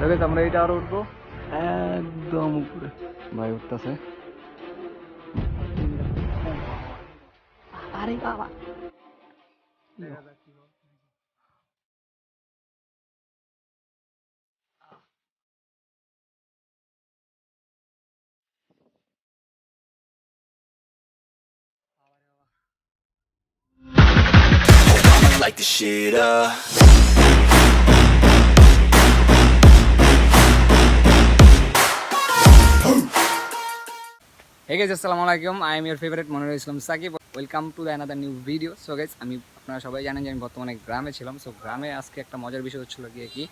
দেখেছ আমরা এইটা আরও উঠবো। একদম উপরে। ভাই উঠতেছে। আরে বাবা। Light the shit up. Hey guys আসসালামু আলাইকুম। I am your favourite Monir Islam Sakib welcome to the another new video so guys আমি আপনারা সবাই জানেন যে আমি বর্তমানে গ্রামে ছিলাম। সো গ্রামে আজকে একটা মজার বিষয় হচ্ছিল গিয়ে কি,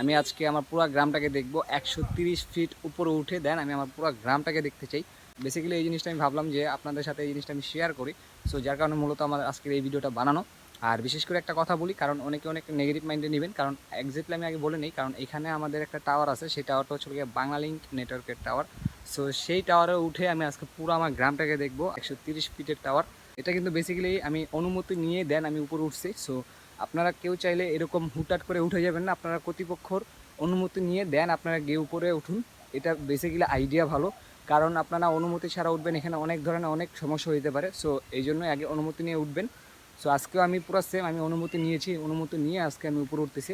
আমি আজকে আমার পুরো গ্রামটাকে দেখব একশো তিরিশ ফিট উপরে উঠে। দেন আমি আমার পুরো গ্রামটাকে দেখতে চাই। বেসিক্যালি এই জিনিসটা আমি ভাবলাম যে আপনাদের সাথে এই জিনিসটা আমি শেয়ার করি। সো যার কারণে মূলত আমার আজকের এই ভিডিওটা বানানো। আর বিশেষ করে একটা কথা বলি, কারণ অনেকে অনেক নেগেটিভ মাইন্ডে নেবেন। কারণ এক্সাক্টলি আমি আগে বলে নিই, কারণ এখানে আমাদের একটা টাওয়ার আছে। সেই টাওয়ারটা হচ্ছে গিয়ে লিঙ্ক নেটওয়ার্কের টাওয়ার সো সেই টাওয়ারে উঠে আমি আজকে পুরো আমার গ্রামটাকে দেখব, একশো তিরিশ ফিটের টাওয়ার এটা কিন্তু বেসিক্যালি আমি অনুমতি নিয়ে দেন, আমি উপরে উঠছি। সো আপনারা কেউ চাইলে এরকম হুটহাট করে উঠে যাবেন না, আপনারা কর্তৃপক্ষর অনুমতি নিয়ে দেন, আপনারা গিয়ে উপরে উঠুন। এটা বেসিক্যালি আইডিয়া ভালো, কারণ আপনারা অনুমতি ছাড়া উঠবেন, এখানে অনেক ধরনের অনেক সমস্যা হতে পারে। সো এই জন্য আগে অনুমতি নিয়ে উঠবেন। সো আজকেও আমি পুরো সেম আমি অনুমতি নিয়েছি, অনুমতি নিয়ে আজকে আমি উপরে উঠতেছি।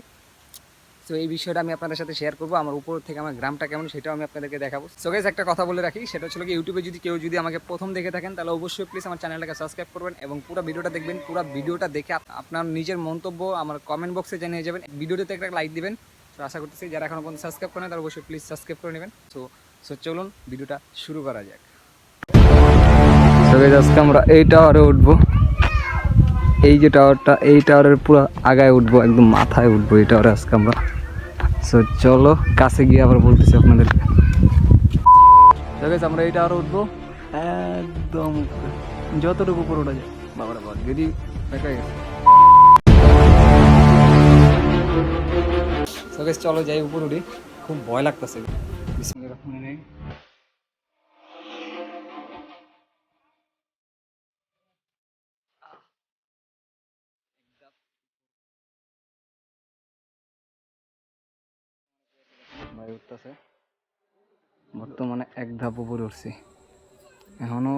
সো এই বিষয়টা আমি আপনাদের সাথে শেয়ার করব। আমার উপর থেকে আমার গ্রামটা কেমন সেটাও আমি আপনাদেরকে দেখাবো। সো গাইজ একটা কথা বলে রাখি, সেটা হচ্ছে কি ইউটিউবে যদি কেউ যদি আমাকে প্রথম দেখে থাকেন, তাহলে অবশ্যই প্লিজ আমার চ্যানেলটাকে সাবস্ক্রাইব করবেন এবং পুরো ভিডিওটা দেখবেন। পুরো ভিডিওটা দেখে আপনার নিজের মন্তব্য আমার কমেন্ট বক্সে জানিয়ে যাবেন। ভিডিওতে একটা লাইক দিবেন। তো আশা করতেছি যারা এখন পর্যন্ত সাবস্ক্রাইব করেন তারা অবশ্যই প্লিজ সাবস্ক্রাইব করে নেবেন। সো সো চলুন ভিডিওটা শুরু করা যাক। আজকে আমরা এই টাওয়ারে উঠবো। এই যে টাওয়ারটা এই টাওয়ারের পুরো আগায় উঠবো, একদম মাথায় উঠবো এই টাওয়ারে আজকে আমরা। সো চলো, কাছে গিয়ে আবার বলতেছি আপনাদেরকে। আমরা এই টাওয়ারে উঠবো। একদম যতটুকু উপরে ওঠা যায়। বাবার বাবা যদি দেখা গেছে। চলো যাই উপর উঠি। খুব ভয় লাগতেছে। বিসমিল্লাহির রহমানির রহিম। ভাই উঠতেছে। বর্তমানে এক ধাপ উপরে উঠছি। এখনও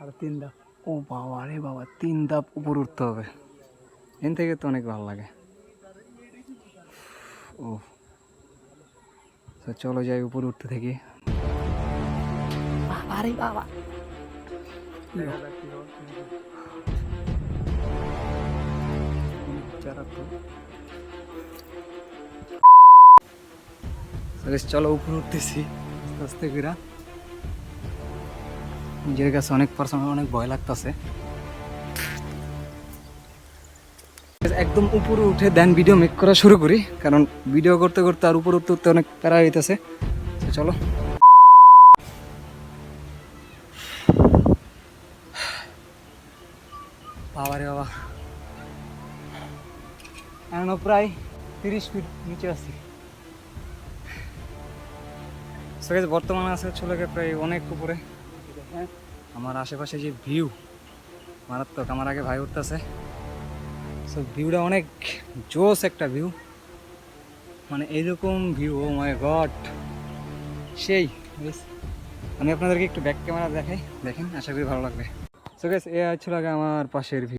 আর তিন ধাপ। ও বাবা রে বাবা তিন ধাপ উপরে উঠতে হবে। এন থেকে তো অনেক ভালো লাগে। ও। চলো যাই উপরে উঠতে থাকি। আরে বাবা। চলো উপরে উঠতেছি। আস্তে করে। নিজের কাছে অনেক পার্সোনাল অনেক ভয় লাগতেছে। একদম উপরে উঠে দেন ভিডিও মেক করা শুরু করি, কারণ ভিডিও করতে করতে আর উপরে উঠতে উঠতে অনেক প্যারা হইতেছে। চলো। বাবা রে বাবা। এখনও প্রায় তিরিশ ফিট নিচে আছি। সো বর্তমানে আছে চলে গিয়ে প্রায় অনেক উপরে। হ্যাঁ, আমার আশেপাশে যে ভিউ মারাত্মক আমার আগে ভাই উঠতেছে। সো ভিউটা অনেক জোস একটা ভিউ মানে এইরকম ভিউ ও মাই গড সেই। আমি আপনাদেরকে একটু ব্যাক ক্যামেরা দেখাই দেখেন আশা করি ভালো লাগবে। সো গেস এ ছিল আগে আমার পাশের ভিউ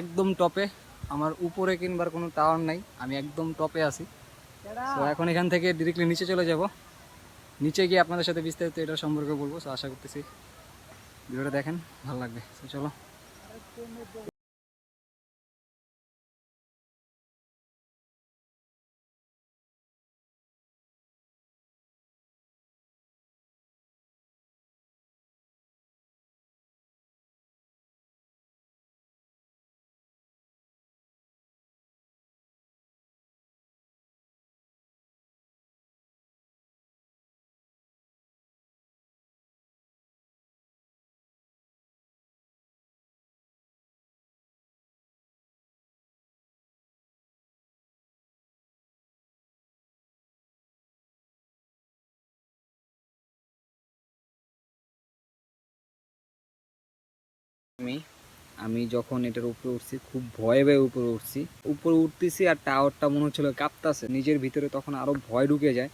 একদম টপে আমার উপরে কিনবার কোনো টাওয়ার নাই আমি একদম টপে আছি। তো এখন এখান থেকে ডিরেক্টলি নিচে চলে যাব। নিচে গিয়ে আপনাদের সাথে বিস্তারিত এটা সম্পর্কে বলব। তো আশা করতেছি ভিডিওটা দেখেন ভালো লাগবে। চলো। আমি আমি যখন এটার উপরে উঠছি, খুব ভয়ে ভয়ে উপরে উঠছি। উপরে উঠতেছি আর টাওয়ারটা মনে হচ্ছিল কাঁপতাছে। নিজের ভিতরে তখন আরও ভয় ঢুকে যায়।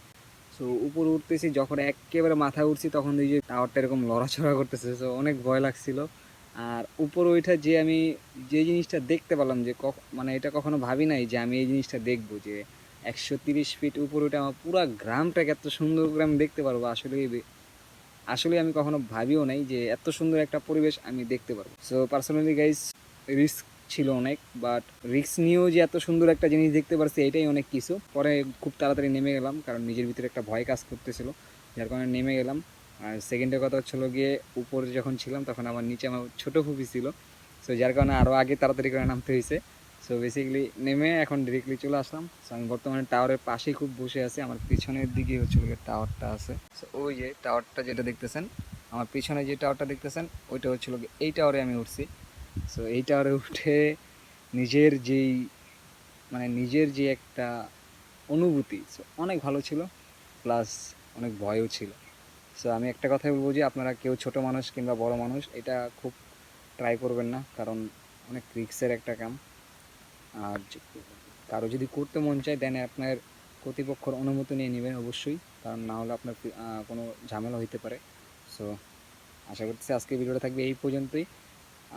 সো উপরে উঠতেছি, যখন একেবারে মাথায় উঠছি, তখন এই যে টাওয়ারটা এরকম লড়াচড়া করতেছে। সো অনেক ভয় লাগছিল। আর উপরে ওইটা যে আমি যে জিনিসটা দেখতে পেলাম যে মানে এটা কখনো ভাবি নাই যে আমি এই জিনিসটা দেখব যে একশো তিরিশ ফিট উপরে উঠে আমার পুরো গ্রামটাকে এত সুন্দর করে আমি দেখতে পারব। আসলে আসলে আমি কখনো ভাবিও নাই যে এত সুন্দর একটা পরিবেশ আমি দেখতে পারব। সো পার্সোনালি গাইস রিস্ক ছিল অনেক বাট রিস্ক নিয়েও যে এত সুন্দর একটা জিনিস দেখতে পারছি, এটাই অনেক কিছু। পরে খুব তাড়াতাড়ি নেমে গেলাম, কারণ নিজের ভিতরে একটা ভয় কাজ করতেছিল। যার কারণে নেমে গেলাম। আর সেকেন্ডের কথা হচ্ছিল গিয়ে, উপরে যখন ছিলাম, তখন আমার নিচে আমার ছোটো ফুপি ছিল। সো যার কারণে আরও আগে তাড়াতাড়ি করে নামতে হয়েছে। সো বেসিক্যালি নেমে এখন ডিরেক্টলি চলে আসলাম। সো আমি বর্তমানে টাওয়ারের পাশেই খুব বসে আছি। আমার পিছনের দিকে হচ্ছে টাওয়ারটা আছে। সো ওই যে টাওয়ারটা যেটা দেখতেছেন, আমার পিছনে যে টাওয়ারটা দেখতেছেন, ওইটা হচ্ছিল এই টাওয়ারে আমি উঠছি। সো এই টাওয়ারে উঠে নিজের যেই মানে নিজের যে একটা অনুভূতি সো অনেক ভালো ছিল প্লাস অনেক ভয়ও ছিল। সো আমি একটা কথাই বলব যে, আপনারা কেউ ছোট মানুষ কিংবা বড় মানুষ, এটা খুব ট্রাই করবেন না, কারণ অনেক রিক্সের একটা কাম। আর কারও যদি করতে মন চায় দেন আপনার কর্তৃপক্ষর অনুমতি নিয়ে নেবেন অবশ্যই। কারণ না হলে আপনার কোনো ঝামেলা হইতে পারে। সো আশা করতেছি আজকে ভিডিওটা থাকবে এই পর্যন্তই।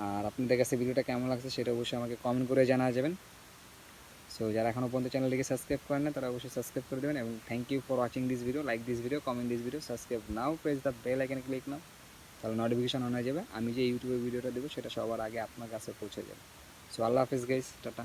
আর আপনাদের কাছে ভিডিওটা কেমন লাগছে সেটা অবশ্যই আমাকে কমেন্ট করে জানা যাবেন। সো যারা এখনও পর্যন্ত চ্যানেলটিকে সাবস্ক্রাইব করেন না, তারা অবশ্যই সাবস্ক্রাইব করে দেবেন এবং thank you for watching this video like this video comment this video subscribe now press the bell আইকনে ক্লিক নাও তাহলে নোটিফিকেশন অন হয়ে যাবে। আমি যে ইউটিউবে ভিডিওটা দেবো, সেটা সবার আগে আপনার কাছে পৌঁছে যাবে। সো আল্লাহ হাফিজ গাইস টাটা।